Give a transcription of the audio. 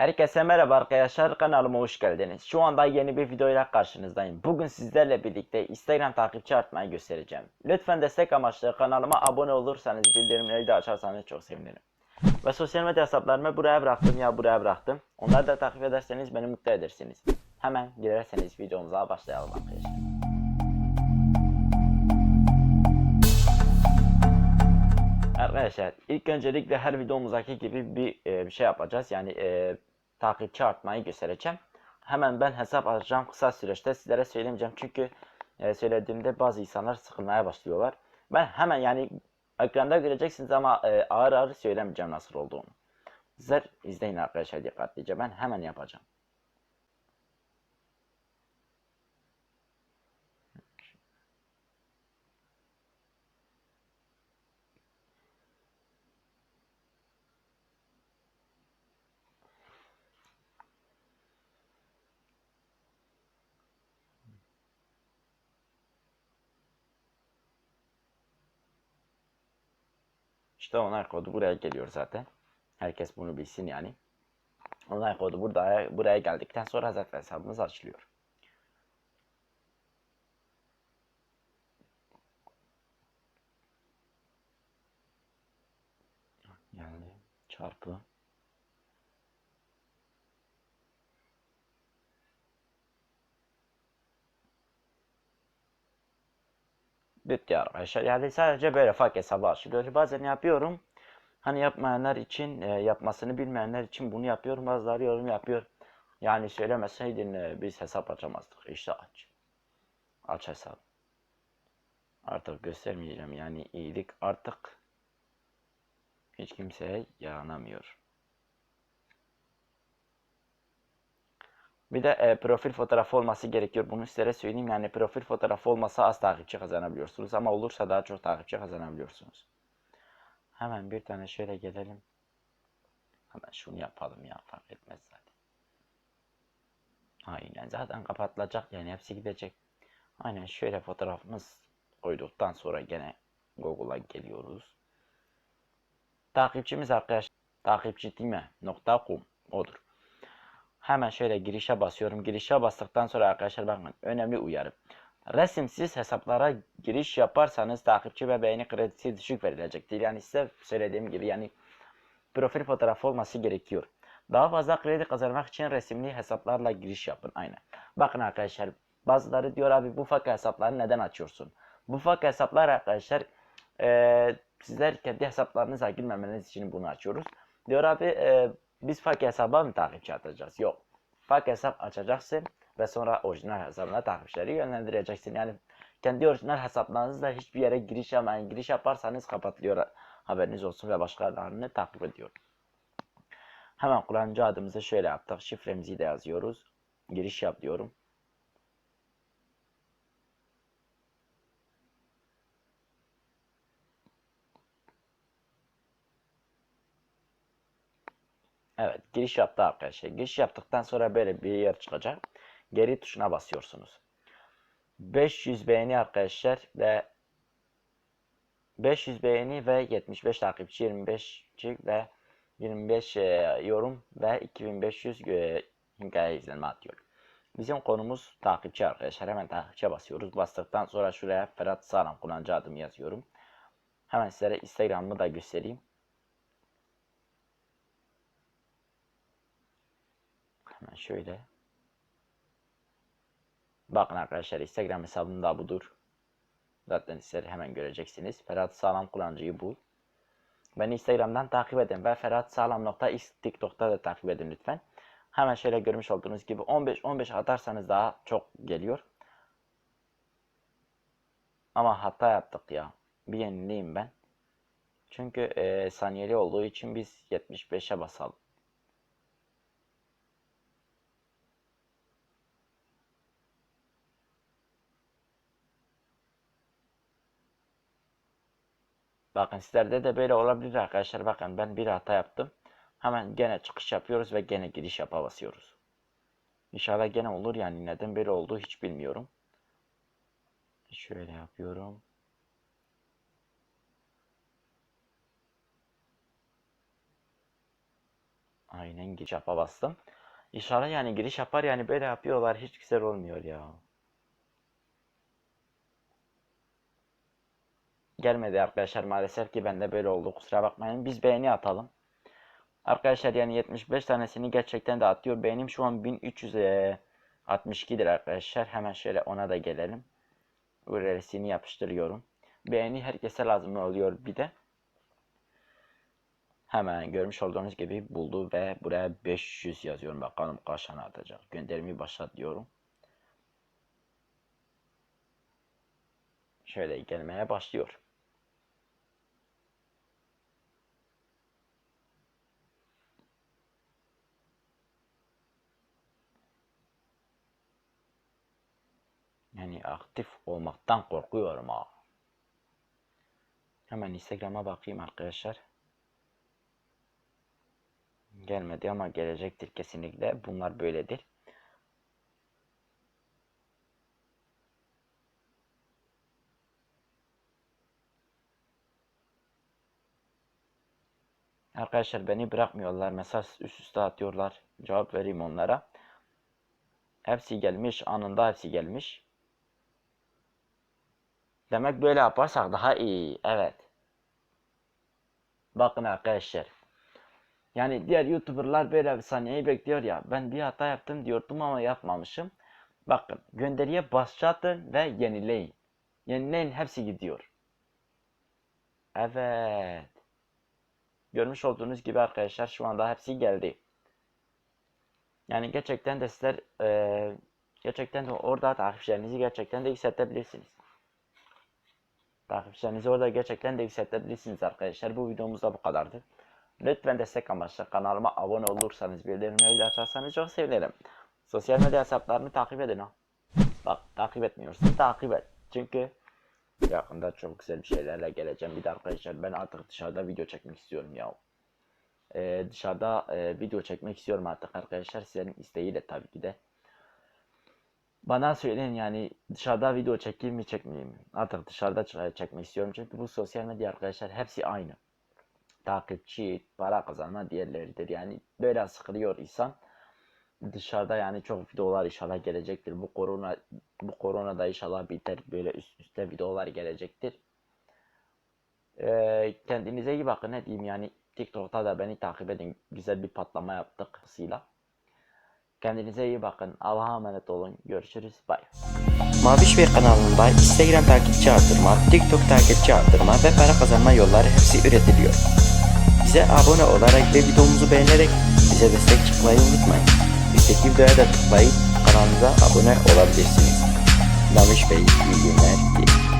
Herkese merhaba arkadaşlar kanalıma hoş geldiniz. Şu anda yeni bir videoyla karşınızdayım. Bugün sizlerle birlikte Instagram takipçi artmayı göstereceğim. Lütfen destek amaçlı kanalıma abone olursanız bildirimleri de açarsanız çok sevinirim. Ve sosyal medya hesaplarımı buraya bıraktım ya buraya bıraktım. Onları da takip ederseniz beni mutlu edersiniz. Hemen girerseniz videomuza başlayalım arkadaşlar. Arkadaşlar ilk öncelikle her videomuzdaki gibi bir, e, bir şey yapacağız. Yani e, takipçi artmayı göstereceğim. Hemen ben hesap açacağım kısa süreçte sizlere söylemeyeceğim. Çünkü e, söylediğimde bazı insanlar sıkılmaya başlıyorlar. Ben hemen yani ekranda göreceksiniz ama e, ağır ağır söylemeyeceğim nasıl olduğunu. Sizler izleyin arkadaşlar dikkatlice. Ben hemen yapacağım. İşte onay kodu buraya geliyor zaten. Herkes bunu bilsin yani. Onay kodu burada buraya geldikten sonra zaten hesabımız açılıyor. Yani çarpı bitti arkadaşlar. Yani sadece böyle fak hesabı açılıyor. Bazen yapıyorum. Hani yapmayanlar için, e, yapmasını bilmeyenler için bunu yapıyorum. Bazıları yorum yapıyor. Yani söylemeseydin e, biz hesap açamazdık. İşte aç. Aç hesap. Artık göstermeyeceğim. Yani iyilik artık hiç kimseye yaranamıyor. Bir de e, profil fotoğrafı olması gerekiyor. Bunu sizlere söyleyeyim. Yani profil fotoğrafı olmasa az takipçi kazanabiliyorsunuz. Ama olursa daha çok takipçi kazanabiliyorsunuz. Hemen bir tane şöyle gelelim. Hemen şunu yapalım ya. Fark etmez zaten. Aynen. Zaten kapatılacak. Yani hepsi gidecek. Aynen şöyle fotoğrafımız koyduktan sonra gene Google'a geliyoruz. Takipçimiz arkadaşlar. Takipçi değil mi? Nokta .com odur. Hemen şöyle girişe basıyorum. Girişe bastıktan sonra arkadaşlar bakın önemli uyarı. Resimsiz hesaplara giriş yaparsanız takipçi ve beğeni kredisi düşük verilecektir. Yani size söylediğim gibi yani profil fotoğrafı olması gerekiyor. Daha fazla kredi kazanmak için resimli hesaplarla giriş yapın. Aynen. Bakın arkadaşlar bazıları diyor abi bu faka hesapları neden açıyorsun? Bu faka hesaplar arkadaşlar e, sizler kendi hesaplarınıza girmemeniz için bunu açıyoruz. Diyor abi e, biz fake hesaba mı takipçi atacağız? Yok. Fake hesap açacaksın ve sonra orijinal hesabına takipçileri yönlendireceksin. Yani kendi orijinal hesaplarınızla hiçbir yere giriş yapmayın. Giriş yaparsanız kapatılıyor. Haberiniz olsun ve başkalarını takip ediyor. Hemen kullanıcı adımızı şöyle yaptık. Şifremizi de yazıyoruz. Giriş yap diyorum. Evet giriş yaptı arkadaşlar. Giriş yaptıktan sonra böyle bir yer çıkacak. Geri tuşuna basıyorsunuz. 500 beğeni arkadaşlar ve 500 beğeni ve 75 takipçi 25 ve 25 e, yorum ve 2500 e, hikaye izlenme atıyor. Bizim konumuz takipçi arkadaşlar. Hemen takipçiye basıyoruz. Bastıktan sonra şuraya Ferhat Sağlam kullanıcı adımı yazıyorum. Hemen sizlere Instagram'ımı da göstereyim. Hemen şöyle. Bakın arkadaşlar Instagram hesabım da budur. Zaten sizler hemen göreceksiniz. Ferhat Sağlam kullanıcıyı bul. Beni Instagram'dan takip edin ve Ferhat Sağlam.x TikTok'ta da takip edin lütfen. Hemen şöyle görmüş olduğunuz gibi 15-15 atarsanız daha çok geliyor. Ama hata yaptık ya. Bir yenileyim ben. Çünkü e, saniyeli olduğu için biz 75'e basalım. Bakın sizlerde de böyle olabilir arkadaşlar. Bakın ben bir hata yaptım. Hemen gene çıkış yapıyoruz ve gene giriş yapa basıyoruz. İnşallah gene olur yani neden böyle olduğu hiç bilmiyorum. Şöyle yapıyorum. Aynen giriş yapa bastım. İnşallah yani giriş yapar yani böyle yapıyorlar hiç güzel olmuyor ya. Gelmedi arkadaşlar maalesef ki bende böyle oldu kusura bakmayın. Biz beğeni atalım. Arkadaşlar yani 75 tanesini gerçekten de atıyor. Beğenim şu an 1362'dir arkadaşlar. Hemen şöyle ona da gelelim. URL'sini yapıştırıyorum. Beğeni herkese lazım oluyor bir de. Hemen görmüş olduğunuz gibi buldu ve buraya 500 yazıyorum. Bakalım kaç tane atacak. Gönderimi başlat diyorum. Şöyle gelmeye başlıyor. Yani aktif olmaktan korkuyorum ha. Hemen Instagram'a bakayım arkadaşlar. Gelmedi ama gelecektir kesinlikle. Bunlar böyledir. Arkadaşlar beni bırakmıyorlar. Mesaj üst üste atıyorlar. Cevap vereyim onlara. Hepsi gelmiş. Anında hepsi gelmiş. Demek böyle yaparsak daha iyi. Evet. Bakın arkadaşlar. Yani diğer YouTuber'lar böyle bir saniyeyi bekliyor ya. Ben bir hata yaptım diyordum ama yapmamışım. Bakın gönderiye başlatın ve yenileyin. Yenileyin hepsi gidiyor. Evet. Görmüş olduğunuz gibi arkadaşlar şu anda hepsi geldi. Yani gerçekten de sizler eee, gerçekten de orada takipçilerinizi gerçekten de yükseltebilirsiniz. Takipçilerinizi orada gerçekten de yükseltebilirsiniz arkadaşlar. Bu videomuz da bu kadardı. Lütfen destek amaçlı kanalıma abone olursanız bildirimleri açarsanız çok sevinirim. Sosyal medya hesaplarımı takip edin ha. Bak takip etmiyorsun takip et. Çünkü yakında çok güzel bir şeylerle geleceğim. Bir de arkadaşlar ben artık dışarıda video çekmek istiyorum ya. Ee, dışarıda e, video çekmek istiyorum artık arkadaşlar. Sizlerin isteğiyle tabii ki de. Bana söyleyin yani dışarıda video çekeyim mi çekmeyeyim mi? Artık dışarıda çekmek istiyorum. Çünkü bu sosyal medya arkadaşlar hepsi aynı. Takipçi, para kazanma diğerleridir. Yani böyle sıkılıyor insan. Dışarıda yani çok videolar inşallah gelecektir. Bu korona bu korona da inşallah biter. Böyle üst üste videolar gelecektir. Ee, kendinize iyi bakın ne diyeyim yani TikTok'ta da beni takip edin. Güzel bir patlama yaptık hızıyla. Kendinize iyi bakın. Allah'a emanet olun. Görüşürüz. Bye. Maviş Bey kanalında Instagram takipçi artırma, TikTok takipçi artırma ve para kazanma yolları hepsi üretiliyor. Bize abone olarak ve videomuzu beğenerek bize destek çıkmayı unutmayın. Üstteki videoya da tıklayıp kanalımıza abone olabilirsiniz. Maviş Bey iyi günler dilerim.